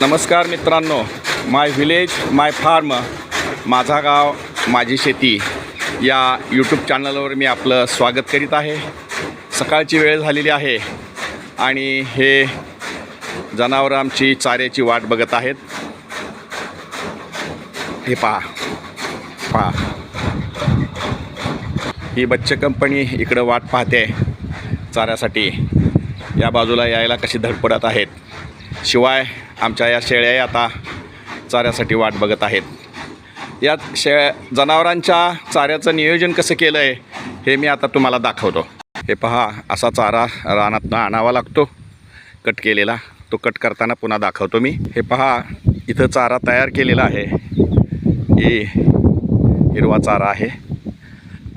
नमस्कार मित्रांनो माय व्हिलेज माय फार्म माझा गाव माझी शेती या यूट्यूब चॅनलवर मी आपलं स्वागत करीत आहे. सकाळची वेळ झालेली आहे आणि हे जनावरं आमची चाऱ्याची वाट बघत आहेत. हे पहा पहा. ही बच्चे कंपनी इकडं वाट पाहते चाऱ्यासाठी. या बाजूला यायला कशी धडपडत आहेत. शिवाय आमच्या या शेळ्या आता चाऱ्यासाठी वाट बघत आहेत. या शेळ्या जनावरांच्या चाऱ्याचं नियोजन कसं केलं आहे हे मी आता तुम्हाला दाखवतो. हे पहा असा चारा रानातनं आणावा लागतो. कट केलेला. तो कट करताना पुन्हा दाखवतो मी. हे पहा इथं चारा तयार केलेला आहे. ही हिरवा चारा आहे.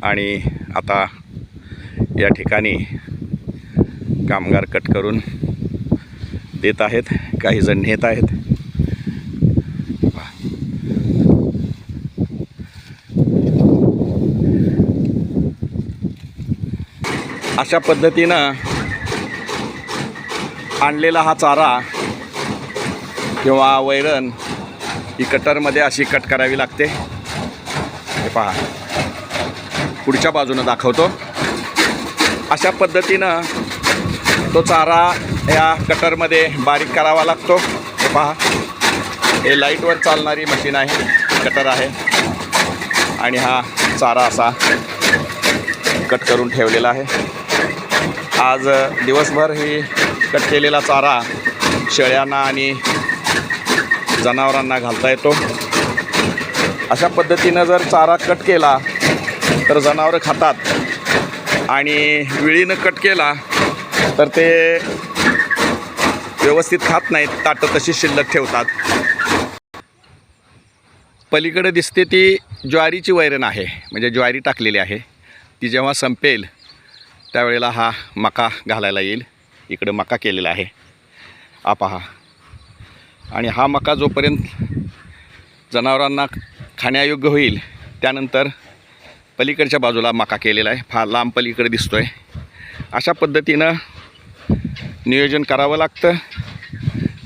आणि आता या ठिकाणी कामगार कट करून देत आहेत काही जण नेत आहेत. अशा पद्धतीनं आणलेला हा चारा किंवा वैरण ही कटरमध्ये अशी कट करावी लागते. हे पहा. पुढच्या बाजूनं दाखवतो. अशा पद्धतीनं तो चारा या कटरमध्ये बारीक करावा लागतो. हे पहा. हे लाईटवर चालणारी मशीन आहे. कटर आहे. आणि हा चारा असा कट करून ठेवलेला आहे. आज दिवसभर ही कट केलेला चारा शेळ्यांना आणि जनावरांना घालता येतो. अशा पद्धतीनं जर चारा कट केला तर जनावरं खातात. आणि विळीनं कट केला तर ते व्यवस्थित खात नाहीत ताटं तशी शिल्लक ठेवतात. पलीकडे दिसते ती ज्वारीची वैरण आहे म्हणजे ज्वारी टाकलेली आहे. ती जेव्हा संपेल त्यावेळेला हा मका घालायला येईल. इकडं मका केलेला आहे. हा आणि हा मका जोपर्यंत जनावरांना खाण्यायोग्य होईल त्यानंतर पलीकडच्या बाजूला मका केलेला आहे. फार लांब पलीकडे दिसतो आहे अशा पद्धतीनं नियोजन करावं लागतं.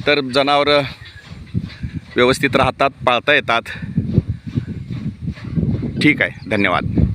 तर जनावरं व्यवस्थित राहतात पाळता येतात. ठीक आहे. धन्यवाद.